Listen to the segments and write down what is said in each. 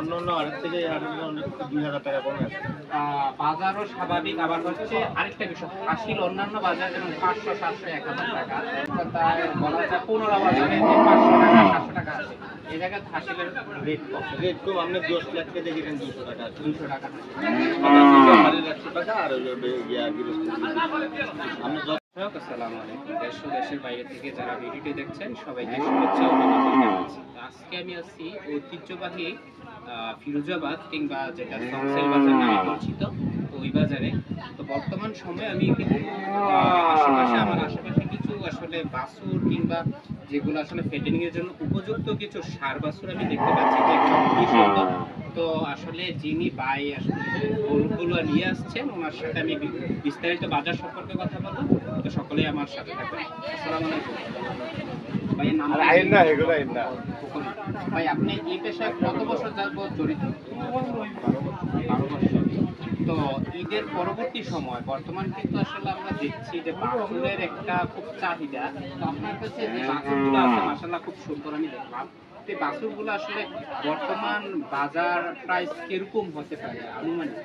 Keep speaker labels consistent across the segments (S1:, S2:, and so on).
S1: অন্য অন্য হাটের থেকে এই হাটের অনেক দুই হাজার টাকা কমে
S2: বাজারও স্বাভাবিক আবার হচ্ছে আরেকটা বিষয় হাসিল অন্যান্য বাজার যেমন পাঁচশো সাতশো এক হাজার টাকা তাই বলা যায় পনেরো বাজারে পাঁচশো টাকা সাতশো টাকা আছে। এই জায়গায় হাসিলের রেট কম।
S1: রেট কম আপনি দশ দুশো টাকা
S2: দুশো
S1: আর আপনি
S2: আসসালামু কিংবা বর্তমান সময়ে আমি আশেপাশে, আমার আশেপাশে কিছু আসলে বাছুর কিংবা যেগুলো আসলে জন্য উপযুক্ত কিছু সার বাছুর আমি দেখতে পাচ্ছি যে। তো আসলে যিনি বাই আসলে গরুগুলো নিয়ে আসছেন, ওনার সাথে আমি বিস্তারিত বাজার সম্পর্কে কথা বলব। সকলেই আমার সাথে থাকবেন। আসসালামু আলাইকুম। ভাইয়ের নাম
S1: আইন না এগুলো আইন না।
S2: ভাই আপনি এই পেশায় কত বছর যাবত জড়িত? বারো বছর। তো ঈদের পরবর্তী সময় বর্তমান কিন্তু আসলে আমরা দেখছি যে বাছুরের একটা খুব চাহিদা। তো আপনার কাছে যে বাছুরগুলো আছে মাসাল্লাহ খুব সুন্দর আমি দেখলাম। এই বাছুরগুলো আসলে বর্তমান বাজার প্রাইস কীরকম হতে পারে আনুমানিক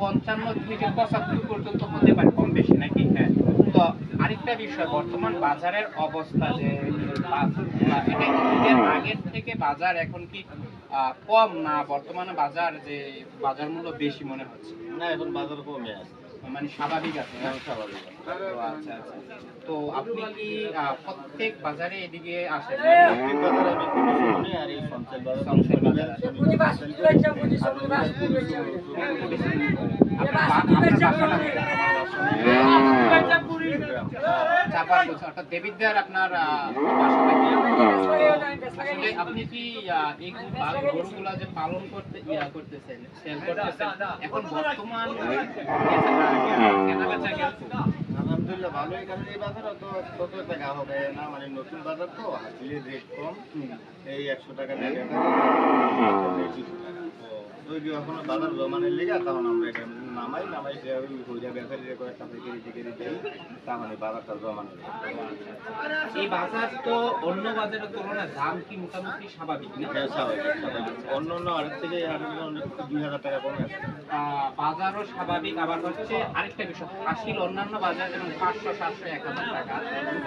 S2: পঞ্চান্ন থেকে পঁচাত্তর পর্যন্ত হতে পারে, কম বেশি নাকি? হ্যাঁ। তো আরেকটা বিষয়, বর্তমান বাজারের অবস্থা যে আগের থেকে বাজার এখন কি কম না বর্তমানে বাজার যে বাজার মূল্য বেশি মনে হচ্ছে?
S1: না, এখন বাজার কমে আছে।
S2: মানে স্বাভাবিক আছে
S1: স্বাভাবিক
S2: আচ্ছা আচ্ছা। তো আপনি কি প্রত্যেক বাজারে এদিকে আসেন?
S1: প্রত্যেক বাজারে আমি কমিশন করি আর এই সঞ্চয় বাজার
S2: সঞ্চয় বাজার। আপনার বা- আপনার আপনি কি এই গরুগুলা যে পালন করতে, ইয়া করতেছেন সেল করতেছেন, এখন বর্তমান?
S1: আলহামদুলিল্লাহ ভালোই কারণ এই বাজারে তো তত টাকা হবে। না মানে নতুন বাজার তো হাসিলের রেট কম। এই একশো টাকা টাকা। তৈরি এখনও বাজার জমানের লেগে তখন আমরা এটা নামাই নামাই যে হইয়া ব্যাপারী কয়েকটা পেকেরি টিকেরি দেই তার মানে বাজারটা জমানো
S2: এই বাজার তো অন্য বাজারের তুলনায় দাম কি মোটামুটি স্বাভাবিক না?
S1: হ্যাঁ, স্বাভাবিক। অন্য অন্য হাটের থেকে দুই হাজার টাকা কমে আছে
S2: বাজারও স্বাভাবিক আবার হচ্ছে আরেকটা বিষয় হাসিল অন্যান্য বাজার যেমন পাঁচশো সাতশো এক হাজার টাকা।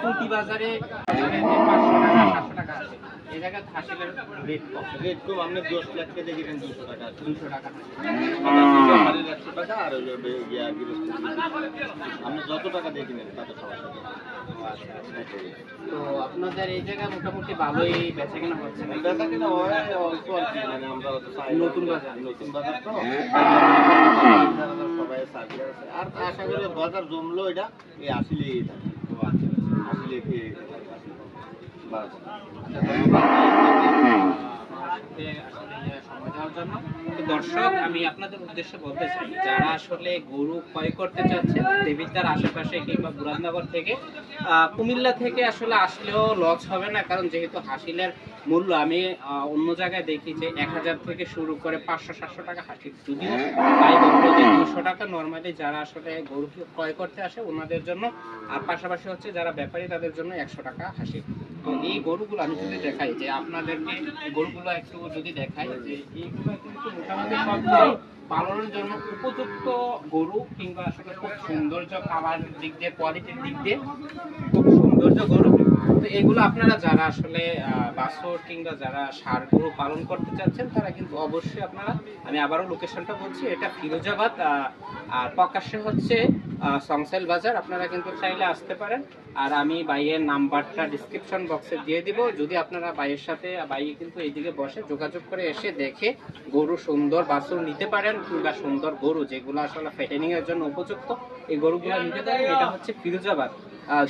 S2: প্রতি বাজারে বাজারে পাঁচশো টাকা সাতশো টাকা আছে এই জায়গায় হাসিলের রেট কম।
S1: রেট কম আপনি দশ লাখ থেকে দেখেন দুশো টাকা
S2: দুশো টাকা
S1: হাটের একশো টাকা। আর ইয়া গৃহস্থ আপনি যত টাকা দিয়ে কিনেন তাতে সমস্যা
S2: তো আপনাদের এই জায়গায় মোটামুটি ভালোই বেচা কেনা হচ্ছে
S1: বেচা কিনা হয় অল্প আর কি মানে আমরা।
S2: নতুন বাজার।
S1: নতুন বাজার তো। সবাই সার্ভিস আছে। আর আশা করি বাজার জমলো এটা এই আসলেই থাকে। আসলে কি বাস
S2: দর্শক, আমি আপনাদের উদ্দেশ্যে বলতে চাই, যারা আসলে গরু ক্রয় করতে চাচ্ছেন দেবিদ্যার আশেপাশে কিংবা থেকে কুমিল্লা থেকে আসলে আসলেও লস হবে না, কারণ যেহেতু হাসিলের মূল্য, আমি অন্য জায়গায় দেখি যে এক হাজার থেকে শুরু করে পাঁচশো, সাতশো টাকা হাসিল যদিও তাই দুশো টাকা নর্মালি যারা আসলে গরু ক্রয় করতে আসে, ওনাদের জন্য, আর পাশাপাশি হচ্ছে যারা ব্যাপারী, তাদের জন্য একশো টাকা হাসিল তো এই গরুগুলো আমি যদি দেখাই, যে আপনাদেরকে গরু গরুগুলো একটু যদি দেখাই, যে এইগুলো কিন্তু মোটামুটি পালনের জন্য উপযুক্ত গরু কিংবা আসলে খুব সৌন্দর্য খাবার দিক দিয়ে কোয়ালিটির দিক দিয়ে খুব সৌন্দর্য গরু তো এগুলো আপনারা যারা আসলে বাছুর কিংবা যারা ষাঁড় গরু পালন করতে চাচ্ছেন, তারা কিন্তু অবশ্যই আপনারা, আমি আবারও লোকেশনটা বলছি, এটা ফিরোজাবাদ আর প্রকাশ্যে হচ্ছে সংসাইল বাজার। আপনারা কিন্তু চাইলে আসতে পারেন। আর আমি বাইয়ের নাম্বারটা ডিসক্রিপশন বক্সে দিয়ে দিব। যদি আপনারা বাইয়ের সাথে, বাইয়ে কিন্তু এইদিকে বসে যোগাযোগ করে এসে দেখে গরু সুন্দর বাছুর নিতে পারেন কিংবা সুন্দর গরু যেগুলো আসলে ফেটেনিং এর জন্য উপযুক্ত, এই গরুগুলো নিতে পারেন। এটা হচ্ছে ফিরোজাবাদ।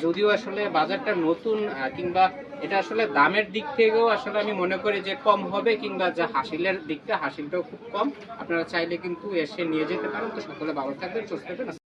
S2: যদিও আসলে বাজারটা নতুন কিংবা এটা আসলে দামের দিক থেকেও আসলে আমি মনে করি যে কম হবে, কিংবা যা হাসিলের দিকটা, হাসিলটাও খুব কম। আপনারা চাইলে কিন্তু এসে নিয়ে যেতে পারেন। তো সকলে ভালো থাকবেন, সুস্থ থাকবেন।